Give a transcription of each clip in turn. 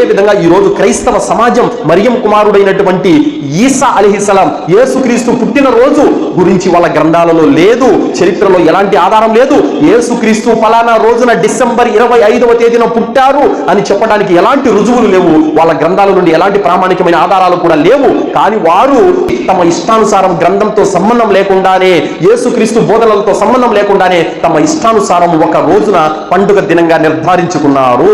ఏ విధంగా ఈ రోజు క్రైస్తవ సమాజం మరియం కుమారుడైనటువంటి ఈసా అలిహిసలాం యేసుక్రీస్తు పుట్టిన రోజు గురించి వాళ్ళ గ్రంథాలలో లేదు చరిత్రలో ఎలాంటి ఆధారం లేదు. యేసుక్రీస్తు ఫలానా రోజున డిసెంబర్ ఇరవై ఐదవ తేదీన పుట్టారు అని చెప్పడానికి ఎలాంటి రుజువులు లేవు. వాళ్ళ గ్రంథాల నుండి ఎలాంటి ప్రామాణికమైన ఆధారాలు కూడా లేవు. కానీ వారు తమ ఇష్టానుసారం గ్రంథంతో సంబంధం లేకుండానే యేసుక్రీస్తు బోధనలతో సంబంధం లేకుండానే తమ ఇష్టానుసారం ఒక రోజున పండుగ దినంగా నిర్ధారించుకున్నారు.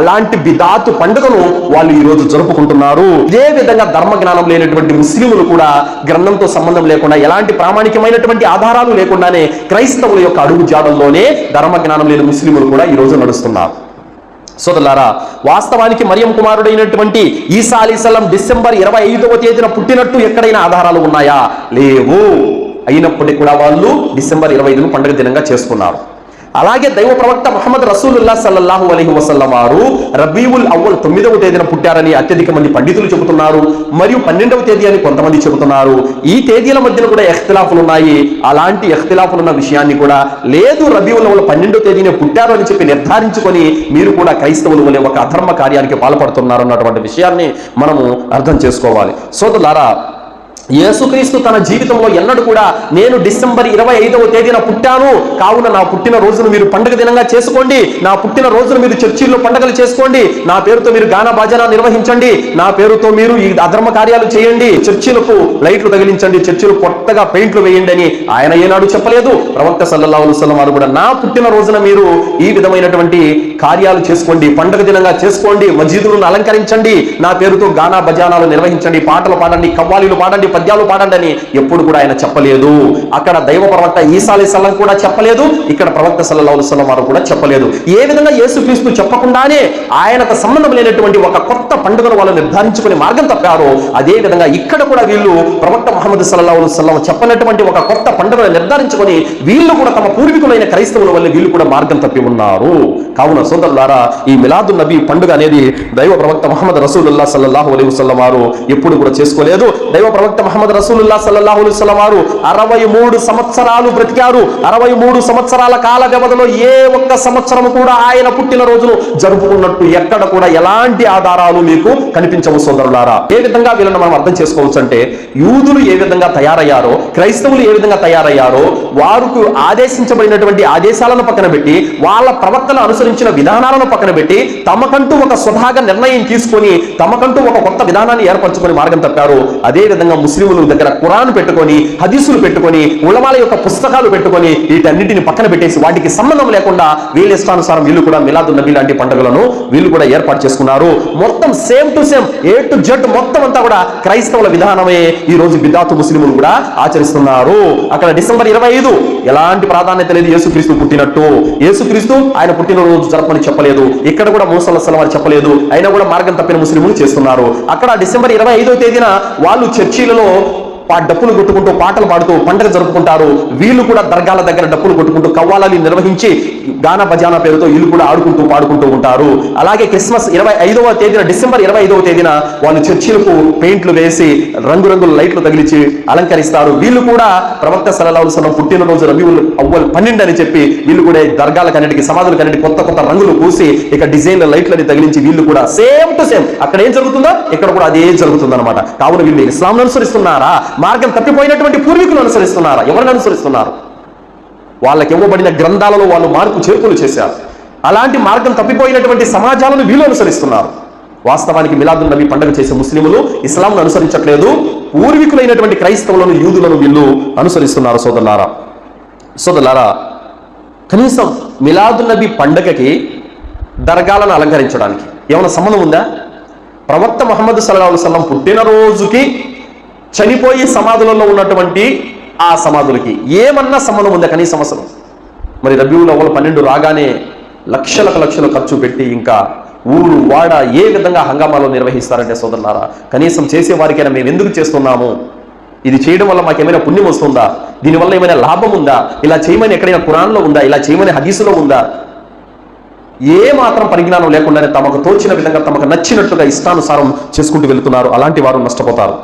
అలాంటి బిదాతు పండుగను వాళ్ళు ఈ రోజు జరుపుకుంటున్నారు. ఇదే విధంగా ధర్మ జ్ఞానం లేనటువంటి ముస్లింలు కూడా గ్రంథంతో సంబంధం లేకుండా ఎలాంటి ప్రామాణికమైనటువంటి ఆధారాలు లేకుండానే క్రైస్తవుల యొక్క అడుగు జాడల్లోనే ధర్మ జ్ఞానం లేని ముస్లింలు కూడా ఈ రోజు నడుస్తున్నారు. సోదరులారా వాస్తవానికి మరియం కుమారుడైనటువంటి ఈసా అలీసలం డిసెంబర్ ఇరవై ఐదవ తేదీన పుట్టినట్టు ఎక్కడైనా ఆధారాలు ఉన్నాయా? లేవు. అయినప్పటికీ కూడా వాళ్ళు డిసెంబర్ ఇరవై ఐదును పండుగ దినంగా చేసుకున్నారు. అలాగే దైవ ప్రవక్త మహమ్మద్ రసూలుల్లా సల్లల్లాహు అలహి వసల్లం వారు రబీవుల్ అవ్వల్ తొమ్మిదవ తేదీన పుట్టారని అత్యధిక మంది పండితులు చెబుతున్నారు మరియు పన్నెండవ తేదీ అని కొంతమంది చెబుతున్నారు. ఈ తేదీల మధ్యన కూడా ఎఖ్తిలాఫులు ఉన్నాయి. అలాంటి ఎఖ్తిలాఫులు ఉన్న విషయాన్ని కూడా లేదు రబీవుల్ అవ్వల్ పన్నెండవ తేదీనే పుట్టారు అని చెప్పి నిర్ధారించుకొని మీరు కూడా క్రైస్తవులు వలె ఒక అధర్మ కార్యానికి పాల్పడుతున్నారు అన్నటువంటి విషయాన్ని మనము అర్థం చేసుకోవాలి. సోదరులారా యేసుక్రీస్తు తన జీవితంలో ఎన్నడూ కూడా నేను డిసెంబర్ ఇరవై ఐదవ తేదీన పుట్టాను. కావున నా పుట్టిన రోజును మీరు పండుగ దినంగా చేసుకోండి. నా పుట్టిన రోజును మీరు చర్చిల్లో పండుగలు చేసుకోండి. నా పేరుతో మీరు గాన బాజనా నిర్వహించండి. నా పేరుతో మీరు ఈ అధర్మ కార్యాలు చేయండి. చర్చిలకు లైట్లు తగిలించండి. చర్చిలు కొత్తగా పెయింట్లు వేయండి అని ఆయన ఏనాడు చెప్పలేదు. ప్రవక్త సల్లల్లాహు అలైహి వారు కూడా నా పుట్టిన రోజున మీరు ఈ విధమైనటువంటి కార్యాలు చేసుకోండి. పండుగ దినంగా చేసుకోండి. మజీదులను అలంకరించండి. నా పేరుతో గానా బజానాలు నిర్వహించండి. పాటలు పాడండి. కవ్వాలీలు పాడండి. పద్యాలు పాడండి అని ఎప్పుడు కూడా ఆయన చెప్పలేదు. అక్కడ దైవ ప్రవక్త ఈసాలి సల్లం కూడా చెప్పలేదు. ఇక్కడ ప్రవక్త సల్లల్లాహు అలైహి వారు కూడా చెప్పలేదు. ఏ విధంగా యేసుక్రీస్తు చెప్పకుండానే ఆయనకు సంబంధం లేనటువంటి ఒక కొత్త పండుగను వాళ్ళు నిర్ధారించుకునే మార్గం తప్పారో అదే విధంగా ఇక్కడ కూడా వీళ్ళు ప్రవక్త మహమ్మద్ సల్లల్లాహు అలైహి చెప్పనటువంటి ఒక కొత్త పండుగను నిర్ధారించుకొని వీళ్ళు కూడా తమ పూర్వీకులైన క్రైస్తవుల వల్ల వీళ్ళు కూడా మార్గం తప్పి ఉన్నారు. కావున సోదరులారా ఈ మిలాదు నబీ పండుగ అనేది దైవ ప్రవక్త మహమ్మద్ రసూలుల్లా సల్లాహు అలీ వసల్లం వారు ఎప్పుడు కూడా చేసుకోలేదు. దైవ ప్రవక్త మహమ్మద్ రసూలుల్లా సల్లల్లాహు అలైస్లం వారు అరవై మూడు సంవత్సరాలు బ్రతికారు. అరవై మూడు సంవత్సరాల కాల వ్యవధిలో ఏ ఒక్క సంవత్సరం కూడా ఆయన పుట్టిన రోజును జరుపుకున్నట్టు ఎక్కడ కూడా ఎలాంటి ఆధారాలు మీకు కనిపించవు సోదరులారా. ఏ విధంగా వీళ్ళని మనం అర్థం చేసుకోవచ్చు అంటే యూదులు ఏ విధంగా తయారయ్యారో క్రైస్తవులు ఏ విధంగా తయారయ్యారో వారికి ఆదేశించబడినటువంటి ఆదేశాలను పక్కన పెట్టి వాళ్ళ ప్రవక్తలు అనుసరించిన విధానాలను పక్కన పెట్టి తమకంటూ ఒక స్వతహాగా నిర్ణయం తీసుకొని తమకంటూ ఒక కొత్త విధానాన్ని ఏర్పరచుకొని మార్గం తప్పారు. అదే విధంగా ముస్లింల దగ్గర ఖురాన్ పెట్టుకొని హదీసులు పెట్టుకొని ఉలమాల యొక్క పుస్తకాలు పెట్టుకొని వీటన్నిటిని పక్కన పెట్టేసి వాటికి సంబంధం లేకుండా వీళ్ళ ఇష్టానుసారం వీళ్ళు కూడా మిలాదు నబీ లాంటి పండుగలను వీళ్ళు కూడా ఏర్పాటు చేసుకున్నారు. మొత్తం same to same A to Z మొత్తం అంతా కూడా క్రైస్తవుల విధానమే ఈ రోజు బిదాతు ముస్లింలు కూడా ఆచరిస్తున్నారు. అక్కడ డిసెంబర్ ఇరవై ఐదు ఎలాంటి ప్రాధాన్యత లేదు యేసుక్రీస్తు పుట్టినట్టు. యేసుక్రీస్తు ఆయన పుట్టినరోజు జరపని చెప్పలేదు. ఇక్కడ కూడా మూసల్ల వారు చెప్పలేదు. అయినా కూడా మార్గం తప్పిన ముస్లింలు చేస్తున్నారు. అక్కడ డిసెంబర్ ఇరవై ఐదో తేదీన వాళ్ళు చర్చీలలో valor డప్పులు కొట్టుకుంటూ పాటలు పాడుతూ పండగ జరుపుకుంటారు. వీళ్ళు కూడా దర్గాల దగ్గర డప్పులు కొట్టుకుంటూ కవ్వాలని నిర్వహించి గాన భజాన పేరుతో వీళ్ళు కూడా ఆడుకుంటూ పాడుకుంటూ ఉంటారు. అలాగే క్రిస్మస్ ఇరవై ఐదవ తేదీన డిసెంబర్ ఇరవై ఐదవ తేదీన వాళ్ళు చర్చిలకు పెయింట్లు వేసి రంగురంగుల లైట్లు తగిలిచి అలంకరిస్తారు. వీళ్ళు కూడా ప్రవక్త సలహాలు సలం పుట్టినరోజు రబీవుల్ అవ్వల్ పన్నెండు అని చెప్పి వీళ్ళు కూడా దర్గాలకు అన్నిటికీ సమాధులకు అన్నిటికీ కొత్త కొత్త రంగులు పూసి ఇక డిజైన్ల లైట్లని తగిలించి వీళ్ళు కూడా సేమ్ టు సేమ్ అక్కడ ఏం జరుగుతుందో ఇక్కడ కూడా అదే జరుగుతుంది అనమాట కావున వీళ్ళు ఇస్లాం అనుసరిస్తున్నారా? మార్గం తప్పిపోయినటువంటి పూర్వీకులు అనుసరిస్తున్నారా? ఎవరిని అనుసరిస్తున్నారు? వాళ్ళకి ఇవ్వబడిన గ్రంథాలలో వాళ్ళు మార్పు చేర్పులు చేశారు. అలాంటి మార్గం తప్పిపోయినటువంటి సమాజాలను వీళ్ళు అనుసరిస్తున్నారు. వాస్తవానికి మిలాదు నబీ పండుగ చేసే ముస్లింలు ఇస్లాంను అనుసరించట్లేదు. పూర్వీకులైనటువంటి క్రైస్తవులను యూదులను వీళ్ళు అనుసరిస్తున్నారు సోదరులారా. సోదరులారా కనీసం మిలాదు నబీ పండగకి దర్గాలను అలంకరించడానికి ఏమైనా సంబంధం ఉందా? ప్రవక్త మహమ్మద్ సల్లాహు సల్లం పుట్టినరోజుకి చనిపోయి సమాధులలో ఉన్నటువంటి ఆ సమాధులకి ఏమన్నా సంబంధం ఉందా కనీసం అసలు మరి రబీవుల అవ్వలు పన్నెండు రాగానే లక్షలకు లక్షలు ఖర్చు పెట్టి ఇంకా ఊరు వాడ ఏ విధంగా హంగామాలో నిర్వహిస్తారంటే సోదరులారా కనీసం చేసే వారికైనా మేము ఎందుకు చేస్తున్నాము? ఇది చేయడం వల్ల మాకు ఏమైనా పుణ్యం వస్తుందా? దీనివల్ల ఏమైనా లాభం ఉందా? ఇలా చేయమని ఎక్కడైనా కురాన్లో ఉందా? ఇలా చేయమని హదీసులో ఉందా? ఏ మాత్రం పరిజ్ఞానం లేకుండానే తమకు తోచిన విధంగా తమకు నచ్చినట్టుగా ఇష్టానుసారం చేసుకుంటూ వెళ్తున్నారు. అలాంటి వారు నష్టపోతారు.